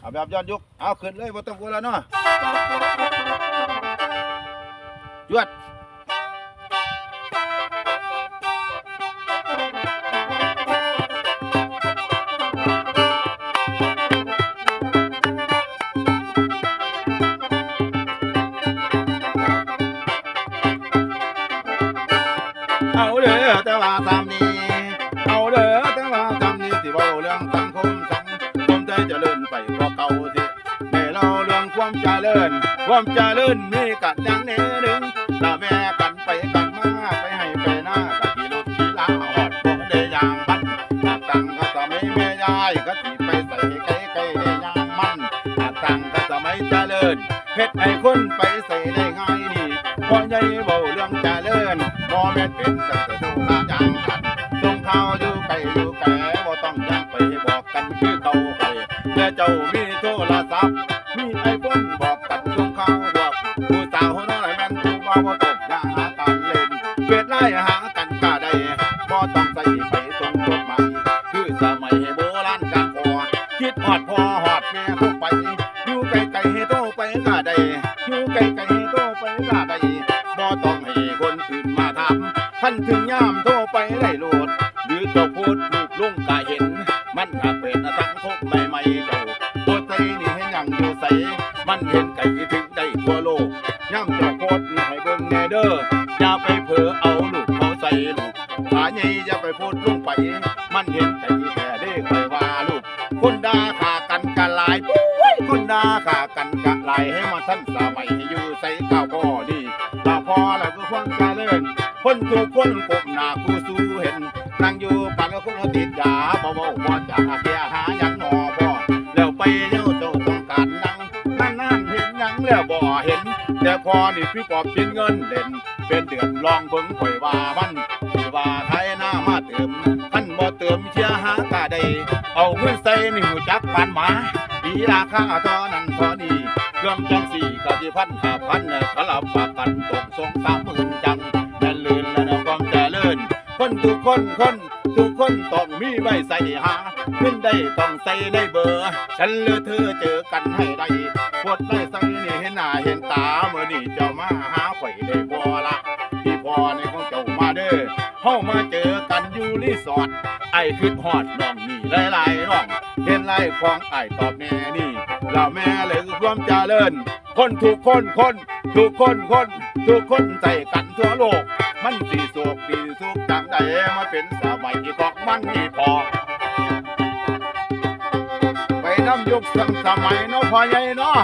เอาแบบย้อนยุคเอาขึ้นเลยบ่ต้องกลัวแล้วเนาะจวดเอาเด้อแต่ว่าทำนี้ ใจเจริญไปกว่าเก่าสิแม่เราเรื่องความเจริญ ความเจริญมีกันอย่างแน่หนึ่งถ้าแม่กันไปกันมาไปให้ไปหน้ากะขี่รถขี่ลาหอดบ่ได้ยางบัดหากตังก็สมัยแม่ยายก็สิไปใส่ไก่ไก่ได้ยางมันหากตังก็สมัยเจริญเฮ็ดให้คนไปใส่ได้ง่ายนี่พอใหญ่เบาเรื่องเจริญบ่แม่นเป็นแต่สุขายางกันส่งข่าวอยู่ไกลอยู่แก่บ่ต้องยังไปบอกกันคือ เขาใครเมื่อเจ้ามีโทรศัพท์มีไอโฟนบอกกันส่งข่าวบอกผู้สาวน้อยแม่นผู้ว่าบ่ต้องอย่าหากันเล่นเกิดไล่หากันก็ได้บ่ต้องใส่ไปส่งจดหมายคือสมัยโบราณกันพอคิดฮอดพ่อฮอดแม่เข้าไปอยู่ไกลๆให้โตไปก็ได้อยู่ไกลๆให้โตไปก็ได้บ่ต้องให้คนอื่นมาทำท่านถึงยามโทรไปได้โหลดหรือเจ้าโพดรูปลงกาเห็น มันหากเป็นสังคมใหม่เจ้าตัวใจนี่ให้ยังอยู่ใส มันเห็นไก่ถึงได้ทั่วโลกย่ำเจ้าโพดนี่ให้เบิ่งแน่เด้ออย่าไปเผลอเอาลูกเขาใส่ลูกขาใหญ่อย่าไปโพดลงไป มันเห็นไก่แค่ได้คอยว่าลูก คนด่าขากันกะลายปุ้ยคนด่าขากันกะลายให้มาท่านสมัยให้อยู่ใส่ก้าวพ่อดี คนทุกคนกบหน้ากูสู้เห็นนั่งอยู่ปานก็คนติดยาบ่เว้าบ่จะเกียหายังหนอพ่แล้วไปแล้วเจ้าต้องการนั่งนั่นนั่นเห็นยังแล้วบ่เห็น แต่พอนี่พี่ปอบกินเงินเด่น เป็นเดือนลองเบิ่งข่อยว่ามันสิว่าไทยหน้ามาเติมท่านบ่เติมเชียหากาได้เอาเงินใส่นี่หูจักปานหมาปีราคาเท่านั้นเท่านี้เครื่องจังสี่ก็สิพันห้าพันเนี่ยเขารับประกันตกสองสามหมื่นจัง คนทุกคนคนทุกคนต้องมีไว้ใส่หาขึ้นได้ต้องใส่ในเบอร์ ฉันหรือเธอเจอกันให้ได้กดไล่ใส่นี่เห็นหน้าเห็นตาเมื่อนี่เจ้ามาหาข่อยได้บ่ละพี่พ่อในของเจ้ามาเด้อเฮามาเจอกันอยู่รีสอร์ทไอ้ขึ้นฮอดน้องนี่หลายๆน้องเห็นไรของไอ้ตอบแน่นี่เราแม่เลยคือความเจริญคนทุกคนคนทุกคนคนทุกคนใส่กันทั่วโลก มันสีโศกสีสุข จังใดมาเป็นสบายขอกมันนี่พอ ไปน้ำยุคสมัยเนาะพ่อใหญ่เนาะ